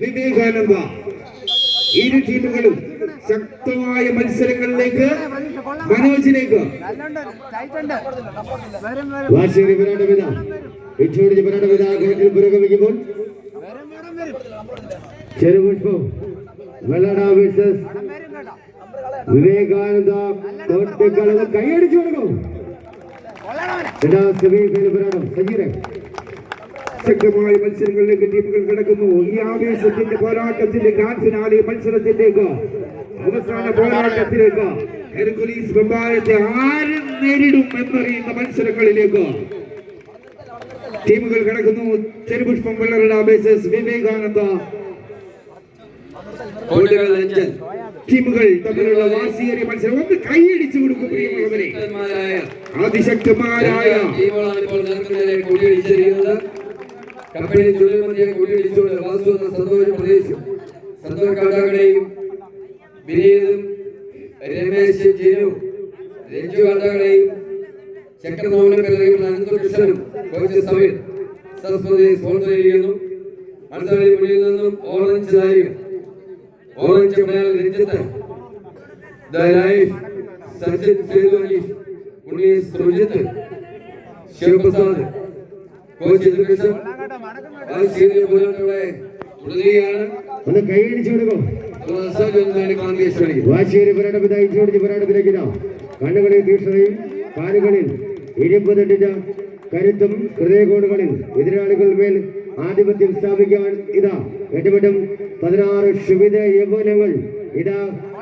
വിവേകാനന്ദ. ഇരു ടീമുകളും ശക്തമായ മത്സരങ്ങളിലേക്ക് മനോജിലേക്ക്. വാശേരി പോരാട്ടമിത ഇച്ചോടിച്ച് പോരാട്ടമിത കോട്ടിൽ പുരോഗമിക്കുമ്പോൾ ചെറുപുഷ്പം വെള്ളട വേഴ്സസ് വിവേകാനന്ദ. കോട്ടക്കളവ് കൈയടിച്ചു കൊടുക്കും. ഇതാ സെമി ഫൈനൽ പോരാട്ടം. സജീരൻ ശക്തമായ മത്സരങ്ങളിലേക്ക് ടീമുകൾ കിടക്കുന്നു. ഈ ആവേശത്തിന്റെ പോരാട്ടത്തിന്റെ ഗ്രാൻഡ് ഫിനാലെ മത്സരത്തിലേക്ക് അവസാന പോരാട്ടത്തിലേക്ക് ഹെർക്കുലീസ് വെമ്പായത്തെ ആര് നേരിടും എന്നറിയുന്ന മത്സരങ്ങളിലേക്ക് ടീമുകൾ കിടക്കുന്നു. ചെറുപുഷ്പം വെള്ളറട ബേസസ് വിവേകാനന്ദ. ടീമുകൾ തമ്മിലുള്ള വാശിയേറിയ മത്സരം. ഒന്ന് കൈയടിച്ചു കൊടുക്കും പ്രിയമുള്ളവരെ. അതിശക്തമാരായ ടീമുകളാണ് ഇപ്പോൾ നേർക്കുനേരെ കൂട്ടിയിടിച്ചിരിക്കുന്നത് കമ്പനി തുല്യമതിയെ കൂട്ടിയിടിച്ചുകൊണ്ട് വാസു എന്ന സന്തോഷം പ്രദേശിച്ചു സന്തോഷ് കാട്ടാക്കടയും വിനീതും രമേശ് ജിനു രഞ്ജു കാട്ടാക്കടയും ചക്രമോഹന അനന്തകൃഷ്ണനും കോച്ച് സമീർ സരസ്വതി സ്പോൺസർ ചെയ്യുന്നു. മുന്നിൽ നിന്നും ഓറഞ്ച് നായിക ഓറഞ്ച് മലയാള രഞ്ജിത്ത് സച്ചിൻ സേതുവലി ഉണ്ണി സുജിത്ത് ശിവപ്രസാദ് കോച്ച് സീനിയർ ഒന്ന് കൈയടിച്ചു കൊടുക്കും കണ്ണുകളിൽ തീക്ഷണയും കാലുകളിൽ ഇരുമ്പതിന്റെ കരുത്തും ഹൃദയകോടുകളിൽ എതിരാളികൾ മേൽ ആധിപത്യം സ്ഥാപിക്കാൻ ഇതാ. ഏറ്റുമുട്ടും പതിനാറ് ശുഭിത യൗവനങ്ങൾ ഇതാ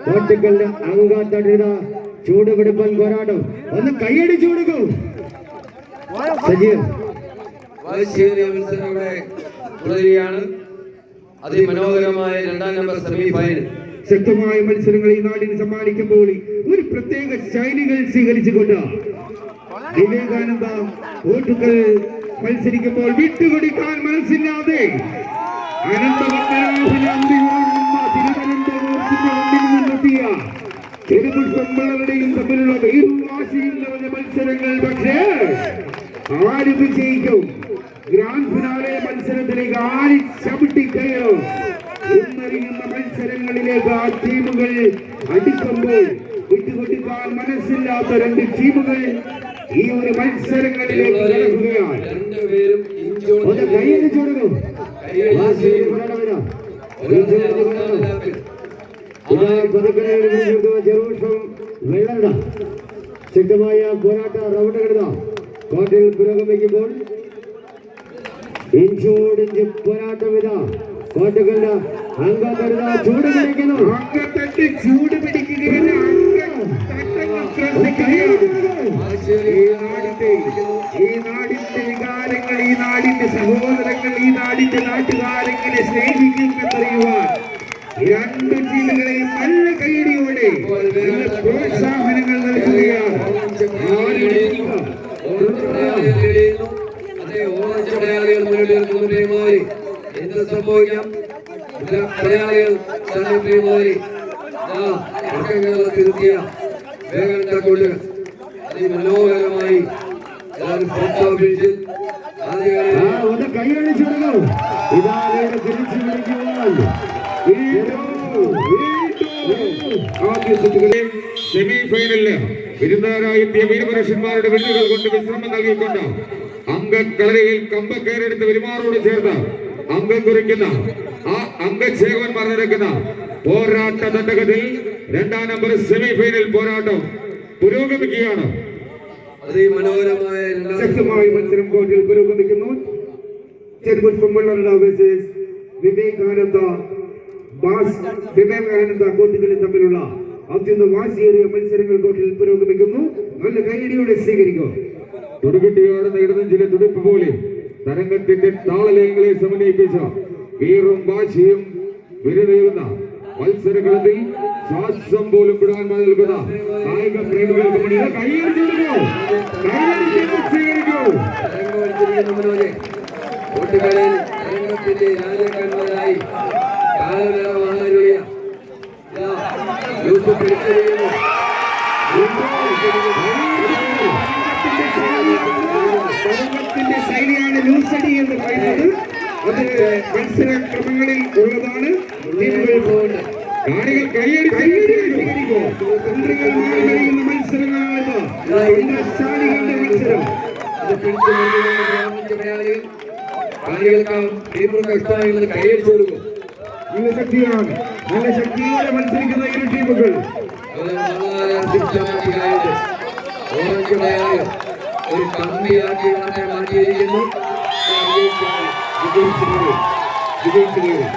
കോട്ടിക്കലിന്റെ അങ്കാത്തടിത ചൂടുപിടിപ്പൻ പോരാട്ടം. ഒന്ന് കൈയടിച്ചു കൊടുക്കും സജീവ്. വാശിയേറിയ മത്സരം ഇവിടെ തുടരുകയാണ് അതിമനോഹരമായ രണ്ടാം നമ്പർ സെമി ഫൈനൽ. ശക്തമായ മത്സരങ്ങൾ ഈ നാടിന് സമ്മാനിക്കുമ്പോൾ ഒരു പ്രത്യേക ശൈലികൾ സ്വീകരിച്ചുകൊണ്ട് വിവേകാനന്ദ വോട്ടുകൾ മത്സരിക്കുമ്പോൾ വിട്ടുകൊടുക്കാൻ മനസ്സില്ലാതെ തിരുപുഷ്പങ്ങളുടെയും തമ്മിലുള്ള മത്സരങ്ങൾ പക്ഷേ ആര് വിജയിക്കും? ഗ്രാൻഡ് ഫിനാലെ മത്സരത്തിലേക്ക് ആരി ചവിട്ടിക്കയോ കയറും. എന്നറിയുന്ന മത്സരങ്ങളിലേക്ക് ആ ടീമുകൾ അടുക്കുമ്പോൾ വിട്ടുകൊടുക്കാൻ മനസ്സില്ലാത്ത രണ്ട് ടീമുകൾ ഈ ഒരു മത്സരങ്ങളിലേക്ക് കടക്കുകയാണ്. രണ്ടുപേരും ചോടുന്നു ചെറുപുഷ്പം വെള്ളണ്ട ശക്തമായ പോരാട്ട റൗണ്ട് കിടന്ന കോട്ടിൽ പുരോഗമിക്കുമ്പോൾ ഇഞ്ചോടിഞ്ച് പോരാട്ടം ഇതാ കോട്ടുകളുടെ അംഗം കരുത ചൂട് പിടിക്കുന്നു. അംഗത്തട്ട് ചൂട് പിടിക്കുകയാണ് ഈ നാടിന്റെ വികാരങ്ങൾ ഈ നാടിന്റെ സഹോദരങ്ങൾ ഈ നാടിന്റെ നാട്ടുകാരെങ്ങനെ സ്നേഹിക്കുമെന്നറിയുവാൻ രണ്ട് ടീമുകളെയും നല്ല കൈയടിയോടെ പ്രോത്സാഹനങ്ങൾ നൽകുകയാണ്. മുന്നിൽ നിൽക്കുന്ന പ്രിയമാരി എന്ത് സംഭവിക്കാം? മലയാളികൾ തന്നെ തിരുത്തിയ കൊള്ളുക അതിമനോഹരമായി ഒന്ന് കൈയടിച്ചു കൊടുക്കും ഇതാ അവരുടെ തിരിച്ചു സെമി ഫൈനലിൽ വിരുന്നുകാരായി വീരപുരുഷന്മാരുടെ വെല്ലുകൾ കൊണ്ട് വിശ്രമം നൽകിക്കൊണ്ട്? അംഗക്കളരിയിൽ കമ്പക്കേരെടുത്ത് പെരുമാറോട് ചേർന്ന് അംഗം കുറിക്കുന്ന ആ അംഗക്ഷേവൻ പറഞ്ഞിരിക്കുന്ന പോരാട്ട തട്ടകത്തിൽ രണ്ടാം നമ്പർ സെമി ഫൈനൽ പോരാട്ടം പുരോഗമിക്കുകയാണ്. ശക്തമായ മത്സരം കോർട്ടിൽ പുരോഗമിക്കുന്നു. വേഴ്സസ് വിവേകാനന്ദ ബാസ് വിവേകാനന്ദ തമ്മിലുള്ള അത്യന്ത വാശിയേറിയ മത്സരങ്ങൾ കോർട്ടിൽ പുരോഗമിക്കുന്നു. നല്ല കൈയടിയോടെ സ്വീകരിക്കും. തുടുകുട്ടിയോടുന്ന ഇടനെഞ്ചിലെ തുടിപ്പ് പോലെ തരംഗത്തിന്റെ താളലയങ്ങളെ സമന്വയിപ്പിച്ച വീറും വാശിയും വിരുതേറുന്ന മത്സരങ്ങളത്തിൽ ശ്വാസം പോലും വിടാൻ നൽകുന്ന കായിക പ്രേമികൾക്ക് കൂട്ടുകളിൽ തരംഗത്തിന്റെ രാജാക്കന്മാരായി പിടിച്ചിരിക്കുന്നു തരംഗത്തിന്റെ ശൈലിയാണ് ലൂസടി എന്ന് പറയുന്നത് അത് മത്സരക്രമങ്ങളിൽ ഉള്ളതാണ് കാണികൾ കയ്യടി സ്വീകരിക്കുക തന്ത്രികൾ മാറി കഴിയുന്ന മത്സരങ്ങളാണ് മത്സരം നല്ല ശക്തിയോടെ മത്സരിക്കുന്ന ഇരു ടീമുകൾ. അത് വളരെ സിസ്റ്റമാറ്റിക്കായിട്ട് ഓറഞ്ച് പ്ലെയർ ഒരു കമ്പിയാക്കി വളരെ മാറ്റിയിരിക്കുന്നു വിജയിച്ചിരിക്കുന്നു വിജയിച്ചിരിക്കുന്നു